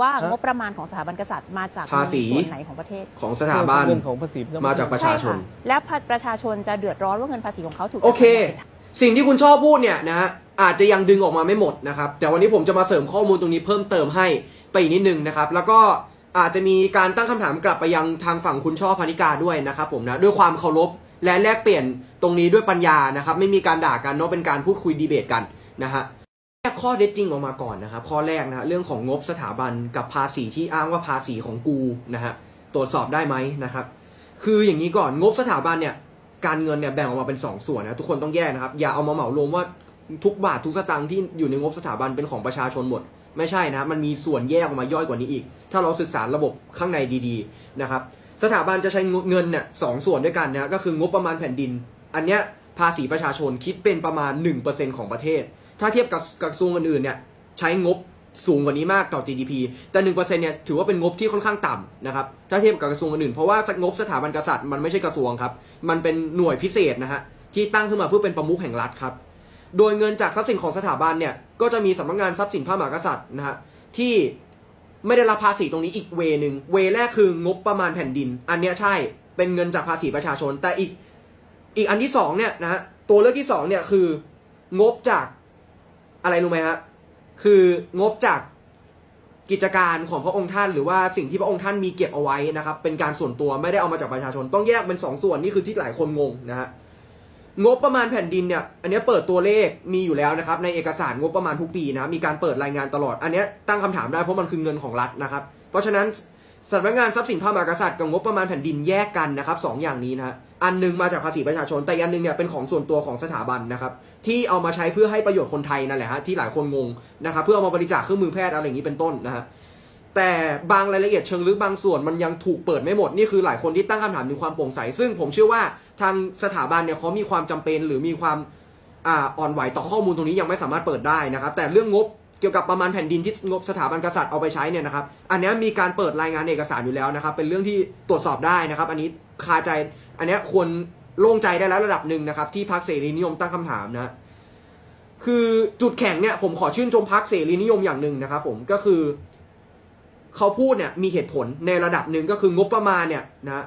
ว่าฮะงบประมาณของสถาบันกษัตริย์มาจากภาษี ส่วนไหนของประเทศ ของสถาบันเงินของภาษีมาจากประชาชน ใค่ะแล้วประชาชนจะเดือดร้อนว่าเงินภาษีของเขาถูกโอเคจะใช้อย่างไรสิ่งที่คุณชอบพูดเนี่ยนะฮะอาจจะยังดึงออกมาไม่หมดนะครับ แต่วันนี้ผมจะมาเสริมข้อมูลตรงนี้เพิ่มเติมให้ไปอีกนิดนึงนะครับ แล้วก็อาจจะมีการตั้งคำถามกลับไปยังทางฝั่งคุณช่อพานิกาด้วยนะครับผมนะด้วยความเคารพและแลกเปลี่ยนตรงนี้ด้วยปัญญานะครับ ไม่มีการด่ากันเนาะเป็นการพูดคุยดีเบตกันนะฮะแยก ข้อเด็ดจริงออกมาก่อนนะครับ ข้อแรกนะฮะเรื่องของงบสถาบันกับภาษีที่อ้างว่าภาษีของกูนะฮะตรวจสอบได้ไหมนะครับ คืออย่างนี้ก่อนงบสถาบันเนี่ยการเงินเนี่ยแบ่งออกมาเป็น 2 ส่วนนะทุกคนต้องแยกนะครับ อย่าเอามาเหมารวมว่าทุกบาททุกสตางค์ที่อยู่ในงบสถาบันเป็นของประชาชนหมด ไม่ใช่นะมันมีส่วนแยกออกมาย่อยกว่านี้อีก ถ้าเราศึกษาระบบข้างในดีๆนะครับสถาบันจะใช้เงินเนี่ยสองส่วนด้วยกันนะก็คืองบประมาณแผ่นดิน อันเนี้ยภาษีประชาชนคิดเป็นประมาณ 1%ของประเทศ ถ้าเทียบกับกระทรวงอื่นๆเนี่ยใช้งบสูงกว่านี้มากต่อ GDP แต่1%เนี่ยถือว่าเป็นงบที่ค่อนข้างต่ำนะครับ ถ้าเทียบกับกระทรวงอื่น เพราะว่างบสถาบันกษัตริย์มันไม่ใช่กระทรวงครับ มันเป็นหน่วยพิเศษนะฮะที่ตั้งขึ้นมาเพื่อเป็นประมุขแห่งรัฐครับ โดยเงินจากทรัพย์สินของสถาบันเนี่ยก็จะมีสำนักงานทรัพย์สินพระมหากษัตริย์นะฮะที่ไม่ได้รับภาษีตรงนี้อีกเวนึงเวแรกคืองบประมาณแผ่นดิน อันเนี้ยใช่เป็นเงินจากภาษีประชาชน แต่อีกอีกอันที่สองเนี่ยนะฮะตัวเลือกที่สองเนี่ยคืองบจาก อะไรรู้ไหมฮะคืองบจากกิจการของพระองค์ท่านหรือว่าสิ่งที่พระองค์ท่านมีเก็บเอาไว้นะครับ เป็นการส่วนตัวไม่ได้เอามาจากประชาชน ต้องแยกเป็นสองส่วนนี่คือที่หลายคนงงนะฮะงบประมาณแผ่นดินเนี่ยอันนี้เปิดตัวเลขมีอยู่แล้วนะครับ ในเอกสารงบประมาณทุกปีนะมีการเปิดรายงานตลอด อันนี้ตั้งคำถามได้เพราะมันคือเงินของรัฐนะครับ เพราะฉะนั้น สำนักงานทรัพย์สินพระมหากษัตริย์กับงบประมาณแผ่นดินแยกกันนะครับสองอย่างนี้นะฮะอันหนึงมาจากภาษีประชาชน แต่อันหนึงเนี่ยเป็นของส่วนตัวของสถาบันนะครับ ที่เอามาใช้เพื่อให้ประโยชน์คนไทยนั่นแหละฮะที่หลายคนงงนะครับเพื่อเอามาบริจาคเครื่องมือแพทย์อะไรอย่างนี้เป็นต้นนะฮะแต่บางรายละเอียดเชิงลึกบางส่วนมันยังถูกเปิดไม่หมดนี่คือหลายคนที่ตั้งคำถามถึงความโปร่งใส ซึ่งผมเชื่อว่าทางสถาบันเนี่ยเขามีความจำเป็นหรือมีความอ่อนไหวต่อข้อมูลตรงนี้ยังไม่สามารถเปิดได้นะครับ แต่เรื่องงบ เกี่ยวกับประมาณแผ่นดินที่งบสถาบันกษัตริย์เอาไปใช้เนี่ยนะครับอันนี้มีการเปิดรายงานเอกสารอยู่แล้วนะครับ เป็นเรื่องที่ตรวจสอบได้นะครับ อันนี้คาใจอันนี้ควรโล่งใจได้แล้วระดับหนึ่งนะครับ ที่พรรคเสรีนิยมตั้งคำถามนะคือจุดแข็งเนี่ยผมขอชื่นชมพรรคเสรีนิยมอย่างหนึ่งนะครับ ผมก็คือเขาพูดเนี่ยมีเหตุผลในระดับหนึ่งก็คืองบประมาณเนี่ยนะ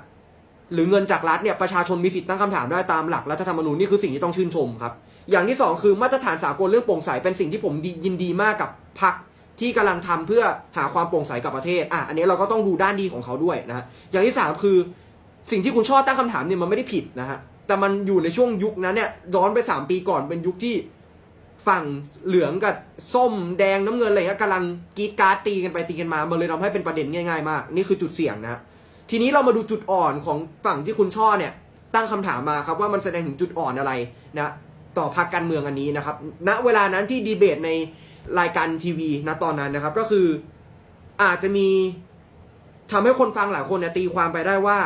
หรือเงินจากรัฐเนี่ยประชาชนมีสิทธิ์ตั้งคำถามได้ตามหลักรัฐธรรมนูญนี่คือสิ่งที่ต้องชื่นชมครับ อย่างที่สองคือมาตรฐานสากลเรื่องโปร่งใสเป็นสิ่งที่ผมยินดีมากกับพรรคที่กำลังทำเพื่อหาความโปร่งใสกับประเทศอะอันนี้เราก็ต้องดูด้านดีของเขาด้วยนะอย่างที่สามคือสิ่งที่คุณชอบตั้งคำถามเนี่ยมันไม่ได้ผิดนะฮะแต่มันอยู่ในช่วงยุคนั้นเนี่ยย้อนไปสามปีก่อนเป็นยุคที่ฝั่งเหลืองกับส้มแดงน้ำเงินอะไรเงี้ยกำลังกีดการ์ดตีกันไปตีกันมา มันเลยทำให้เป็นประเด็นง่ายๆมาก นี่คือจุดเสี่ยงนะ ทีนี้เรามาดูจุดอ่อนของฝั่งที่คุณช่อเนี่ย ตั้งคำถามมาครับว่ามันแสดงถึงจุดอ่อนอะไรนะต่อพรรคการเมืองอันนี้นะครับ ณเวลานั้นที่ดีเบตในรายการทีวีนะตอนนั้นนะครับ ก็คืออาจจะมีทำให้คนฟังหลายคนเนี่ยตีความไปได้ว่า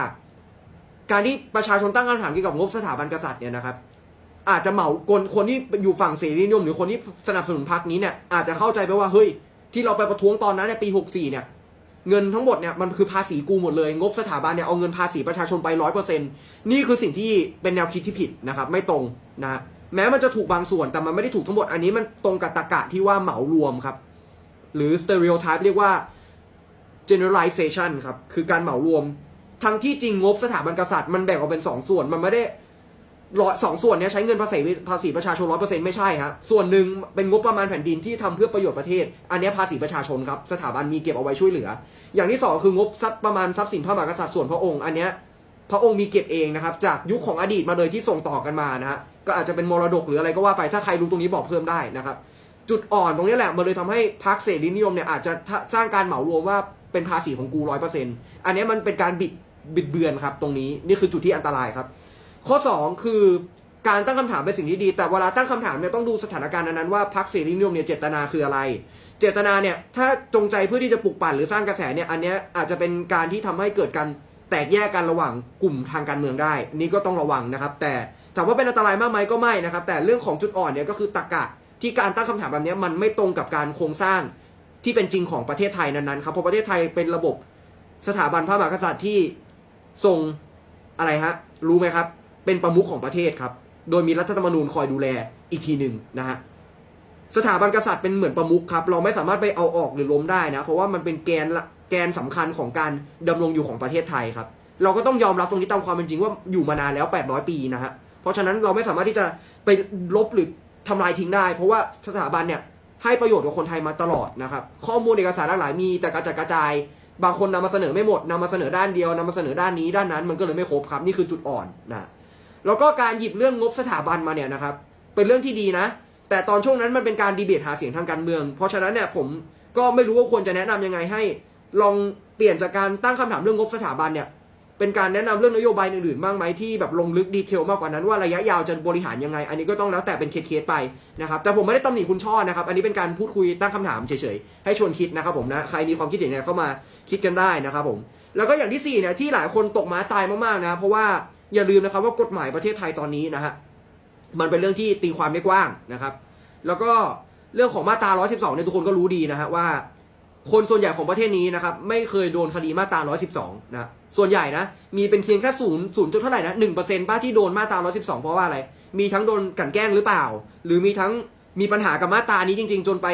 การที่ประชาชนตั้งคำถามเกี่ยวกับงบสถาบันกษัตริย์เนี่ยนะครับ อาจจะเหมาคนคนที่อยู่ฝั่งเสรีนิยม หรือคนที่สนับสนุนพรรคนี้เนี่ยอาจจะเข้าใจไปว่าเฮ้ยที่เราไปประท้วงตอนนั้นในปี 64 เนี่ย เงินทั้งหมดเนี่ยมันคือภาษีกูหมดเลย งบสถาบันเนี่ยเอาเงินภาษีประชาชนไปร้อยเปอร์เซ็นนี่คือสิ่งที่เป็นแนวคิดที่ผิดนะครับ ไม่ตรงนะแม้มันจะถูกบางส่วนแต่มันไม่ได้ถูกทั้งหมดอันนี้มันตรงกับตรกะที่ว่าเหมารวมครับ หรือ stereotype เรียกว่า generalization ครับ คือการเหมารวม ทั้งที่จริงงบสถาบันกษัตริย์มันแบ่งออกเป็นสองส่วน มันไม่ได้ ร้อยสองส่วนเนี้ยใช้เงินภาษีภาษีประชาชนร้อยเปอร์เซ็นต์ไม่ใช่ฮะส่วนหนึ่งเป็นงบประมาณแผ่นดินที่ทำเพื่อประโยชน์ประเทศ อันนี้ภาษีประชาชนครับ สถาบันมีเก็บเอาไว้ช่วยเหลือ อย่างที่สองคืองบทรัพย์ประมาณทรัพย์สินพระมหากษัตริย์ส่วนพระองค์ อันนี้พระองค์มีเก็บเองนะครับ จากยุคของอดีตมาเลยที่ส่งต่อกันมานะฮะก็อาจจะเป็นมรดกหรืออะไรก็ว่าไปถ้าใครรู้ตรงนี้บอกเพิ่มได้นะครับ จุดอ่อนตรงนี้แหละมันเลยทำให้พรรคเสรีนิยมเนี่ยอาจจะสร้างการเหมารวมว่าเป็นภาษีของกูร้อยเปอร์เซ็นต์อันนี้มันเป็นการบิดบิดเบือนครับตรงนี้นี่คือจุดที่อันตรายครับ ข้อ 2 คือการตั้งคำถามเป็นสิ่งที่ดี แต่เวลาตั้งคำถามเนี่ยต้องดูสถานการณ์นั้นว่าพรรคเสรีนิยมเนี่ยเจตนาคืออะไร เจตนาเนี่ยถ้าจงใจเพื่อที่จะปลุกปั่นหรือสร้างกระแสเนี่ยอันเนี้ยอาจจะเป็นการที่ทำให้เกิดการแตกแยกกันระหว่างกลุ่มทางการเมืองได้ นี่ก็ต้องระวังนะครับ แต่ถามว่าเป็นอันตรายมากไหมก็ไม่นะครับ แต่เรื่องของจุดอ่อนเนี่ยก็คือตรรกะที่การตั้งคำถามแบบนี้มันไม่ตรงกับการโครงสร้างที่เป็นจริงของประเทศไทยนั้นๆครับเพราะประเทศไทยเป็นระบบสถาบันพระมหากษัตริย์ที่ทรงอะไรฮะรู้ไหมครับ เป็นประมุขของประเทศครับ โดยมีรัฐธรรมนูญคอยดูแลอีกทีหนึ่งนะฮะสถาบันกษัตริย์เป็นเหมือนประมุขครับ เราไม่สามารถไปเอาออกหรือล้มได้นะ เพราะว่ามันเป็นแกนแกนสำคัญของการดำรงอยู่ของประเทศไทยครับ เราก็ต้องยอมรับตรงนี้ตามความเป็นจริงว่าอยู่มานานแล้ว 800 ปีนะฮะเพราะฉะนั้นเราไม่สามารถที่จะไปลบหรือทำลายทิ้งได้ เพราะว่าสถาบันเนี่ยให้ประโยชน์กับคนไทยมาตลอดนะครับข้อมูลเอกสารหลากหลายมีแต่กระจัดกระจาย บางคนนำมาเสนอไม่หมดนำมาเสนอด้านเดียวนำมาเสนอด้านนี้ด้านนั้นมันก็เลยไม่ครบครับ นี่คือจุดอ่อนนะ แล้วก็การหยิบเรื่องงบสถาบันมาเนี่ยนะครับ เป็นเรื่องที่ดีนะ แต่ตอนช่วงนั้นมันเป็นการดีเบตหาเสียงทางการเมือง เพราะฉะนั้นเนี่ยผมก็ไม่รู้ว่าควรจะแนะนำยังไงให้ ลองเปลี่ยนจากการตั้งคำถามเรื่องงบสถาบันเนี่ย เป็นการแนะนำเรื่องนโยบายอื่นๆบ้างไหมที่แบบลงลึกดีเทลมากกว่านั้นว่าระยะยาวจะบริหารยังไง อันนี้ก็ต้องแล้วแต่เป็นเคสๆไปนะครับ แต่ผมไม่ได้ตำหนิคุณช่อนะครับ อันนี้เป็นการพูดคุยตั้งคำถามเฉยๆ ให้ชวนคิดนะครับผมนะ ใครมีความคิดเห็นเนี่ยเข้ามาคิดกันได้นะครับผม แล้วก็อย่างที่สี่เนี่ยที่หลายคนตกม้าตายมากๆนะ เพราะว่า อย่าลืมนะครับว่ากฎหมายประเทศไทยตอนนี้นะฮะมันเป็นเรื่องที่ตีความได้กว้างนะครับ แล้วก็เรื่องของมาตรา 112 เนี่ยทุกคนก็รู้ดีนะฮะว่า คนส่วนใหญ่ของประเทศนี้นะครับไม่เคยโดนคดีมาตรา 112 นะส่วนใหญ่นะมีเป็นเพียงแค่ศูนย์ศูนย์จุดเท่าไหร่นะหนึ่งเปอร์เซ็นต์ป้าที่โดนมาตรา 112 เพราะว่าอะไร มีทั้งโดนกลันแกล้งหรือเปล่า หรือมีทั้งมีปัญหากับมาตรานี้จริง ๆ จนไป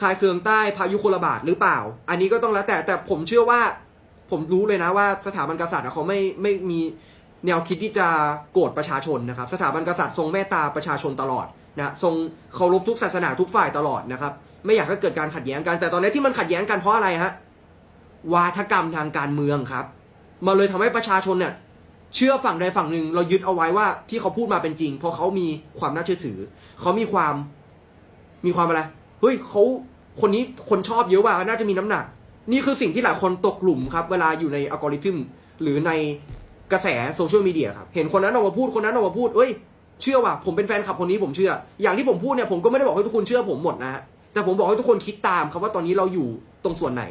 คลายเคืองใต้พายุโคลบาดหรือเปล่า อันนี้ก็ต้องแล้วแต่แต่ผมเชื่อว่า ผมรู้เลยนะว่าสถาบันกษัตริย์เขาไม่ไม่มีแนวคิดที่จะโกรธประชาชนนะครับ สถาบันกษัตริย์ทรงเมตตาประชาชนตลอดนะทรงเคารพทุกศาสนาทุกฝ่ายตลอดนะครับ ไม่อยากให้เกิดการขัดแย้งกัน แต่ตอนนี้ที่มันขัดแย้งกันเพราะอะไรฮะวาทกรรมทางการเมืองครับมาเลยทำให้ประชาชนเนี่ยเชื่อฝั่งใดฝั่งหนึ่งเรายึดเอาไว้ว่าที่เขาพูดมาเป็นจริง เพราะเขามีความน่าเชื่อถือ เขามีความมีความอะไรเฮ้ยเขาคนนี้คนชอบเยอะว่าน่าจะมีน้ำหนัก นี่คือสิ่งที่หลายคนตกหลุมครับ เวลาอยู่ในอัลกอริทึมหรือในกระแสโซเชียลมีเดียครับเห็นคนนั้นออกมาพูดคนนั้นออกมาพูดเอ้ยเชื่อว่าผมเป็นแฟนคลับคนนี้ผมเชื่อ อย่างที่ผมพูดเนี่ยผมก็ไม่ได้บอกให้ทุกคนเชื่อผมหมดนะฮะแต่ผมบอกให้ทุกคนคิดตามครับว่าตอนนี้เราอยู่ตรงส่วนไหน